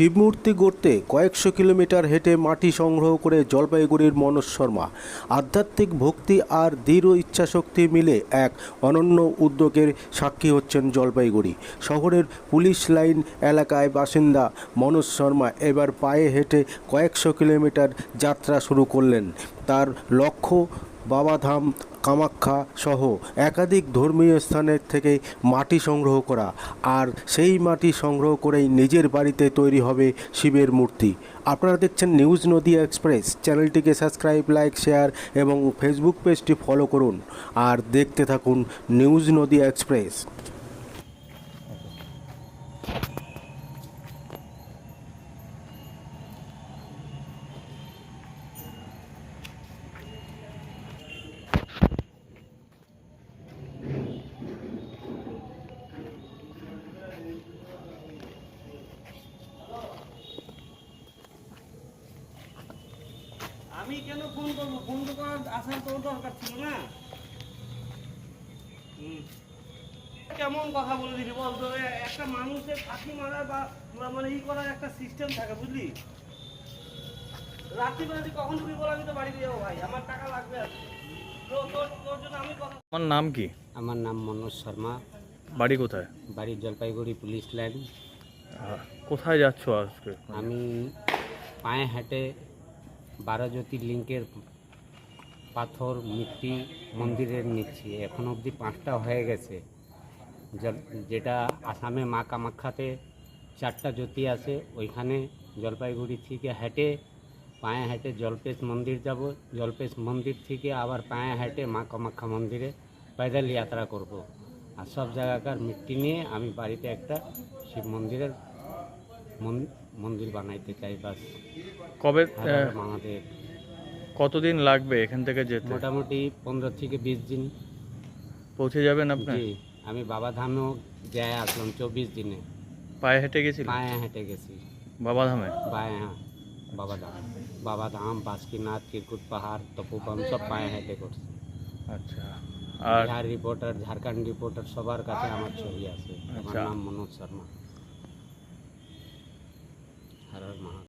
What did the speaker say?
শিবমূর্তি গড়তে কয়েকশো কিলোমিটার হেঁটে মাটি সংগ্রহ করে জলপাইগুড়ির মনোজ শর্মা। আধ্যাত্মিক ভক্তি আর দৃঢ় ইচ্ছাশক্তি মিলে এক অনন্য উদ্যোগের সাক্ষী হচ্ছেন জলপাইগুড়ি। শহরের পুলিশ লাইন এলাকায় বাসিন্দা মনোজ শর্মা এবার পায়ে হেঁটে কয়েকশো কিলোমিটার যাত্রা শুরু করলেন। তার লক্ষ্য বাবাধাম কামাখ্যা সহ একাধিক ধর্মীয় স্থানের থেকে মাটি সংগ্রহ করা। আর সেই মাটি সংগ্রহ করেই নিজের বাড়িতে তৈরি হবে শিবের মূর্তি। আপনারা দেখছেন নিউজ নদী এক্সপ্রেস। চ্যানেলটিকে সাবস্ক্রাইব, লাইক, শেয়ার এবং ফেসবুক পেজটি ফলো করুন। আর দেখতে থাকুন নিউজ নদী এক্সপ্রেস। আমি কেন ফোন করব? ফোন তো করার আসার তোর দরকার ছিল না। হুম। কেমন কথা বলে দিলি বল তো? একটা মানুষের ফাঁকি মারা বা মানে ই করার একটা সিস্টেম থাকে বুঝলি? রাত্রিবেলা তুই কখন তুমি বল আমি তো বাড়িতে যাব ভাই? আমার টাকা লাগবে আর তো- তোর তোর জন্য আমি কথা আমার নাম কি? আমার নাম মনোজ শর্মা। বাড়ি কোথায়? বাড়ি জলপাইগুড়ি পুলিশ লাইন। কোথায় যাচ্ছ আজকে? আমি পায়ে হাঁটে বারো জ্যোতির্লিঙ্গের পাথর, মূর্তি, মন্দিরের নিচ্ছি এখন অবধি পাঁচটা হয়ে গেছে। যেটা আসামে মা কামাখ্যাতে চারটা জ্যোতি আছে, ওইখানে জলপাইগুড়ি থেকে হেঁটে, পায়ে হেঁটে জলপেশ মন্দির যাব। জলপেশ মন্দির থেকে আবার পায়ে হেঁটে মা কামাখ্যা মন্দিরে পায়দাল যাত্রা করব। আর সব জায়গাকার মিট্টি নিয়ে আমি বাড়িতে একটা শিব মন্দিরের মন্দির মন্দির বানাইতে চাই বাস। কবে মহাদেব কতদিন লাগবে এখান থেকে যেতে? মোটামুটি পনেরো থেকে বিশ দিন। পৌঁছে যাবেন আপনি? আমি বাবা ধামেও যাই আসলাম চব্বিশ দিনে। পায়ে হেঁটে গেছি পায়ে হেঁটে গেছি। বাবাধামে বায়ে হ্যাঁ বাবা ধাম। বাবা ধাম বাসুকিনাথ কিরকুট পাহাড় তপুবন সব পায়ে হেঁটে করছি। আচ্ছা আর রিপোর্টার ঝাড়খণ্ড রিপোর্টার সবার কাছে আমার ছবি আছে। আমার আচ্ছা। নাম মনোজ শর্মা। হর হর মহাদেব